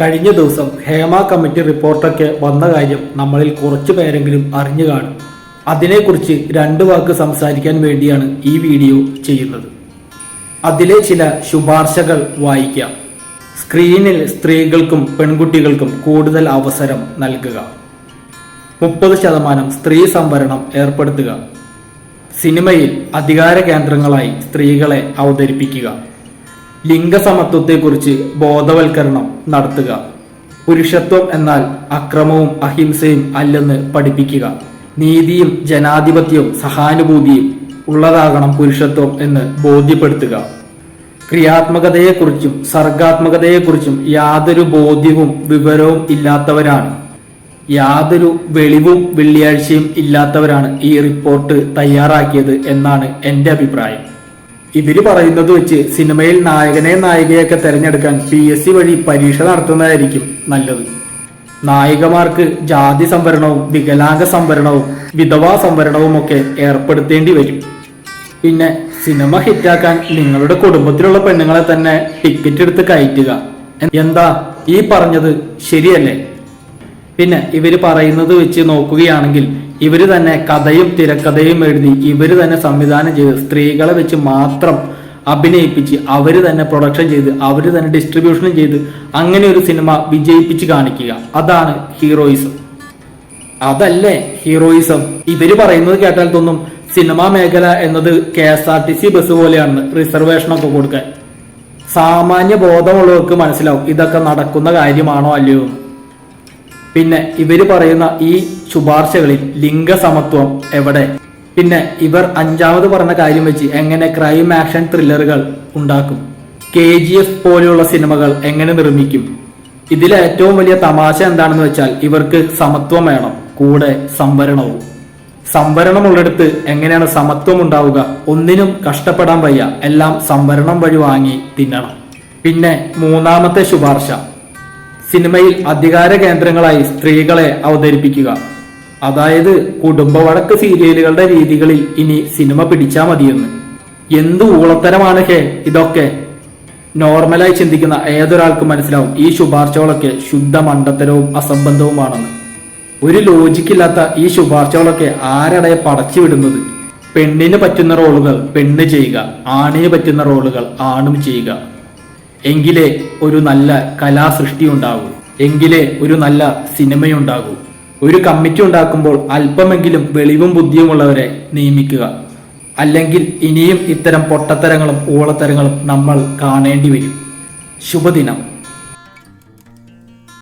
കഴിഞ്ഞ ദിവസം ഹേമ കമ്മിറ്റി റിപ്പോർട്ടൊക്കെ വന്ന കാര്യം നമ്മളിൽ കുറച്ചു പേരെങ്കിലും അറിഞ്ഞു കാണും. അതിനെക്കുറിച്ച് രണ്ട് വാക്ക് സംസാരിക്കാൻ വേണ്ടിയാണ് ഈ വീഡിയോ ചെയ്യുന്നത്. അതിലെ ചില ശുപാർശകൾ വായിക്കാം. സ്ക്രീനിൽ സ്ത്രീകൾക്കും പെൺകുട്ടികൾക്കും കൂടുതൽ അവസരം നൽകുക. മുപ്പത് ശതമാനം സ്ത്രീ സംവരണം ഏർപ്പെടുത്തുക. സിനിമയിൽ അധികാര കേന്ദ്രങ്ങളായി സ്ത്രീകളെ അവതരിപ്പിക്കുക. ലിംഗസമത്വത്തെക്കുറിച്ച് ബോധവൽക്കരണം നടത്തുക. പുരുഷത്വം എന്നാൽ അക്രമവും അഹിംസയും അല്ലെന്ന് പഠിപ്പിക്കുക. നീതിയും ജനാധിപത്യവും സഹാനുഭൂതിയും ഉള്ളതാകണം പുരുഷത്വം എന്ന് ബോധ്യപ്പെടുത്തുക. ക്രിയാത്മകതയെക്കുറിച്ചും സർഗാത്മകതയെക്കുറിച്ചും യാതൊരു ബോധ്യവും വിവരവും ഇല്ലാത്തവരാണ്. യാതൊരു വെളിവും വെള്ളിയാഴ്ചയും ഇല്ലാത്തവരാണ് ഈ റിപ്പോർട്ട് തയ്യാറാക്കിയത് എന്നാണ് എന്റെ അഭിപ്രായം. ഇവർ പറയുന്നത് വെച്ച് സിനിമയിൽ നായകനെ നായികയൊക്കെ തെരഞ്ഞെടുക്കാൻ പി എസ് സി വഴി പരീക്ഷ നടത്തുന്നതായിരിക്കും നല്ലത്. നായികമാർക്ക് ജാതി സംവരണവും വികലാംഗ സംവരണവും വിധവാ സംവരണവും ഒക്കെ ഏർപ്പെടുത്തേണ്ടി വരും. പിന്നെ സിനിമ ഹിറ്റാക്കാൻ നിങ്ങളുടെ കുടുംബത്തിലുള്ള പെണ്ണുങ്ങളെ തന്നെ ടിക്കറ്റ് എടുത്ത് കയറ്റുക. എന്താ ഈ പറഞ്ഞത് ശരിയല്ലേ? പിന്നെ ഇവർ പറയുന്നത് വെച്ച് നോക്കുകയാണെങ്കിൽ ഇവർ തന്നെ കഥയും തിരക്കഥയും എഴുതി ഇവർ തന്നെ സംവിധാനം ചെയ്ത് സ്ത്രീകളെ വെച്ച് മാത്രം അഭിനയിപ്പിച്ച് അവർ തന്നെ പ്രൊഡക്ഷൻ ചെയ്ത് അവർ തന്നെ ഡിസ്ട്രിബ്യൂഷനും ചെയ്ത് അങ്ങനെ ഒരു സിനിമ വിജയിപ്പിച്ച് കാണിക്കുക. അതാണ് ഹീറോയിസം അതല്ലേ ഹീറോയിസം ഇവർ പറയുന്നത് കേട്ടാൽ തോന്നും സിനിമാ മേഖല എന്നത് K S R T C bus പോലെയാണെന്ന് റിസർവേഷനൊക്കെ കൊടുക്കാൻ. സാമാന്യ ബോധമുള്ളവർക്ക് മനസ്സിലാവും ഇതൊക്കെ നടക്കുന്ന കാര്യമാണോ അല്ലയോ പിന്നെ ഇവർ പറയുന്ന ഈ ശുപാർശകളിൽ ലിംഗസമത്വം എവിടെ? പിന്നെ ഇവർ അഞ്ചാമത് പറഞ്ഞ കാര്യം വെച്ച് എങ്ങനെ ക്രൈം ആക്ഷൻ ത്രില്ലറുകൾ ഉണ്ടാക്കും? കെ ജി എഫ് പോലെയുള്ള സിനിമകൾ എങ്ങനെ നിർമ്മിക്കും? ഇതിലെ ഏറ്റവും വലിയ തമാശ എന്താണെന്ന് വെച്ചാൽ ഇവർക്ക് സമത്വം വേണം കൂടെ സംവരണവും. സംവരണമുള്ളിടത്ത് എങ്ങനെയാണ് സമത്വം ഉണ്ടാവുക? ഒന്നിനും കഷ്ടപ്പെടാൻ വയ്യ എല്ലാം സംവരണം വഴി വാങ്ങി തിന്നണം. പിന്നെ മൂന്നാമത്തെ ശുപാർശ. സിനിമയിൽ അധികാര കേന്ദ്രങ്ങളായി സ്ത്രീകളെ അവതരിപ്പിക്കുക. അതായത് കുടുംബ വഴക്ക് സീരിയലുകളുടെ രീതികളിൽ ഇനി സിനിമ പിടിച്ചാ മതിയെന്ന്. എന്ത് ഊളത്തരമാണ് ഹേ ഇതൊക്കെ. നോർമലായി ചിന്തിക്കുന്ന ഏതൊരാൾക്കും മനസ്സിലാവും ഈ ശുപാർശകളൊക്കെ ശുദ്ധ മണ്ടത്തരവും അസംബന്ധവുമാണെന്ന്. ഒരു ലോജിക്കില്ലാത്ത ഈ ശുപാർശകളൊക്കെ ആരടയെ പടച്ചു വിടുന്നത്? പെണ്ണിന് പറ്റുന്ന റോളുകൾ പെണ്ണ് ചെയ്യുക ആണിന് പറ്റുന്ന റോളുകൾ ആണും ചെയ്യുക. എങ്കിലേ ഒരു നല്ല കലാസൃഷ്ടി ഉണ്ടാകൂ എങ്കിലേ ഒരു നല്ല സിനിമയുണ്ടാകൂ. ഒരു കമ്മിറ്റി ഉണ്ടാക്കുമ്പോൾ അല്പമെങ്കിലും വെളിവും ബുദ്ധിയുമുള്ളവരെ നിയമിക്കുക. അല്ലെങ്കിൽ ഇനിയും ഇത്തരം പൊട്ടത്തരങ്ങളും ഓളത്തരങ്ങളും നമ്മൾ കാണേണ്ടി വരും. ശുഭദിനം.